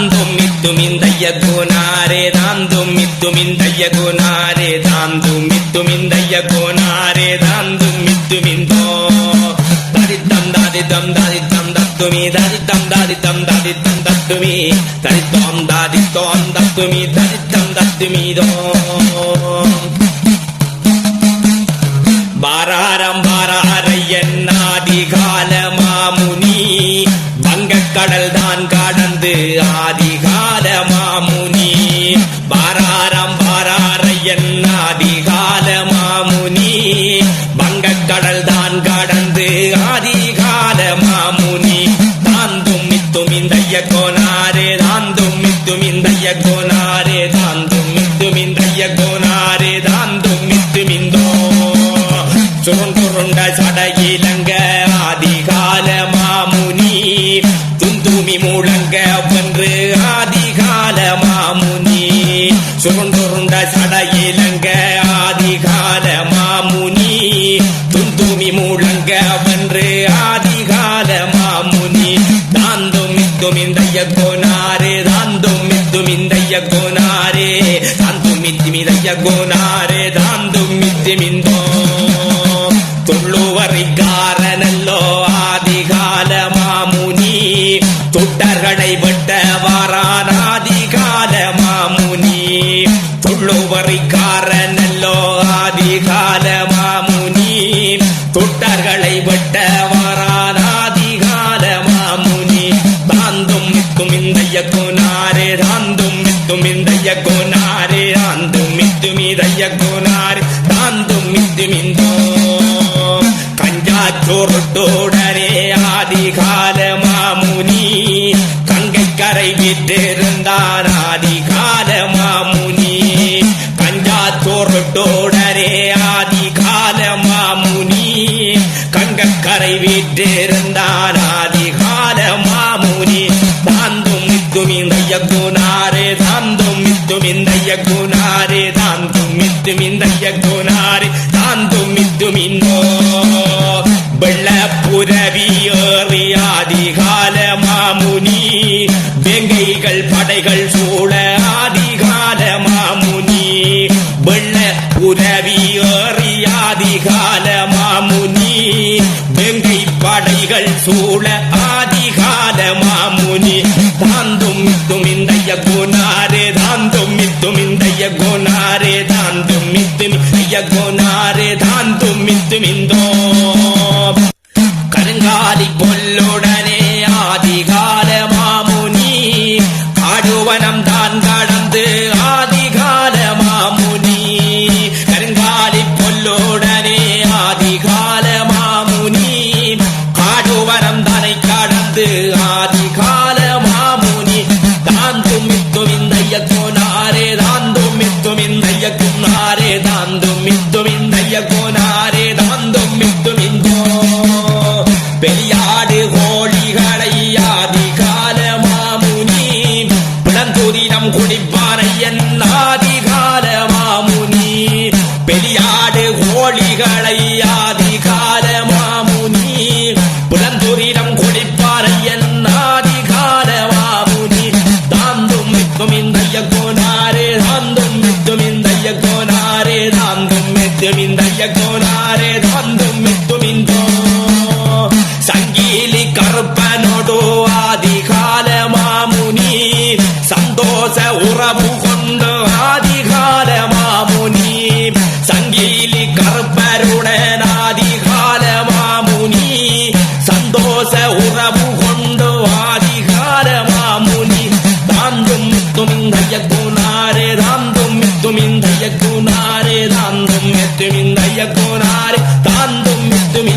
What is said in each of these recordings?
தாந்தும் மித்தும் இந்தைய கோனாரே தாந்தும் மித்தும் இந்தைய கோனாரே தாந்தும் மித்தும் இந்தைய கோனாரே தாந்தும் மித்தும் இந்தோ. தரித்தம் தாதித்தம் தாதித்தம் தத்துமி தரித்தம் தாதித்தம் தாதித்தம் தத்துமி தரித்தோம் தாதித்தோம் தத்துமி தரித்தம் தத்துமிதோ பாராரம் பாராரையன்னாதி ஆதிகால மாமுனி வங்கக்கடல் தான் கடந்து ஆதிகால மாமுனி தான் தும்மித்தும் இந்த கோனாரே தான் தும்மித்தும் இந்த கோனாரே தான் தும்மித்தும் இந்த கோனாரே தான் தாந்தும் மித்துமிந்தோ சுருண்டுருண்ட சடகிலங்க ஆதிகால மாமுனி துந்துமி மூலங்க வென்று ஆதிகால மாமுனி சுருண்டுருண்ட சடையில தாந்தும் மித்தும் இந்தைய கோனாரே தாந்தும் மித்தும் இந்தைய கோனாரே மித்தும் இதைய கோனாரே தாந்தும் மித்துமிந்தோ கஞ்சாச்சோருட்டோடனே ஆதிகால மாமுனி. கங்கை கரை விட்டிருந்தான் ஆதிகால மாமுனி. கஞ்சாச்சோருட்டோடனே ஆதிகால வெள்ளப்புரவியேறி ஆதிகால மாமுனி வெங்கைகள் படைகள் சூழ ஆதிகால மாமுனி வெள்ள புரவியேறி ஆதிகால மாமுனி வெங்கை படைகள் சூழ ஆதிகால மாமுனி தாந்தும் மித்தும் இந்தைய கோனாரே தாந்தும் மித்தும் இந்தைய கோனாரே தாந்தும் மித்தும் ஐய கோனாரே தாந்தும் மித்தும் இந்தோ ஆதிகால மாமுனி தாந்தும் மித்தும் இந்தைய கோனாரே தாந்தும் மித்தும் இந்தைய குன்னாரே தாந்தும் மித்தும் இந்தைய கோனாரே தாந்தும் மித்தும் இந்தோ பெரியாடு கோழிகளை ஆதிகால மாமுனி பிளந்துரினம் குடிப்பானை என் ஆதிகால மாமுனி பெரியாடு கோழிகளை சந்தோஷ உறவு கொண்டு ஆதிகால மாமுனி. சங்கிலி கருப்பருடன் ஆதிகால மாமுனி. சந்தோஷ உறவு கொண்டு ஆதிகால மாமுனி. தாந்தும் மித்தும் இந்தைய குணாரே தாந்தும் மித்தும் இந்தைய குணாரே தாந்தும் மித்தும்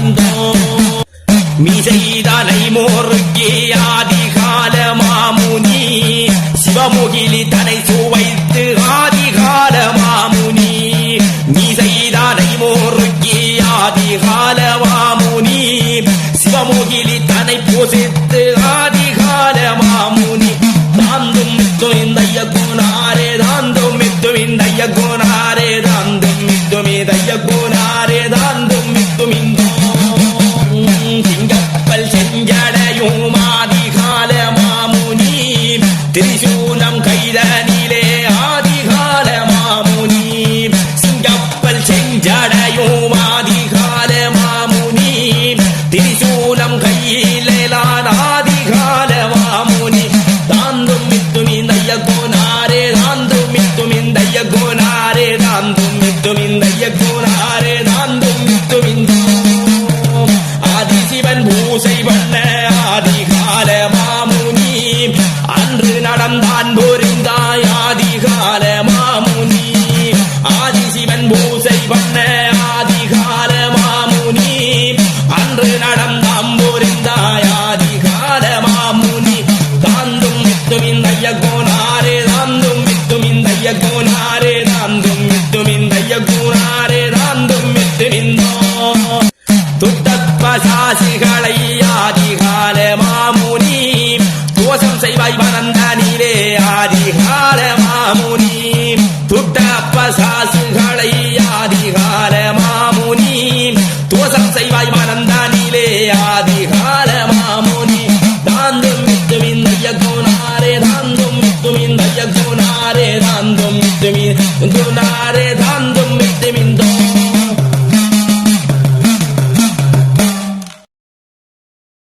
முகமுகிலி தனை சுவைத்து ஆதிகால மாமுனி. நீசைதானை மோருக்கி ஆதிகால மாமுனி. சிவமுகிலி தனை பூசித்து ஆ பூசை பண்ண அதிகால மாமுனி அன்று நடந்தான் போர் சாசுகளை ஆதிகால மாமுனி தோசம் செய்வாய் மனந்தானிலே ஆதிகால மாமுனி தாந்தும் விட்டும் இந்த யகுனாரே தாந்தும் விட்டும் இந்த யகுனாரே தாந்தும் விட்டும் குனாரே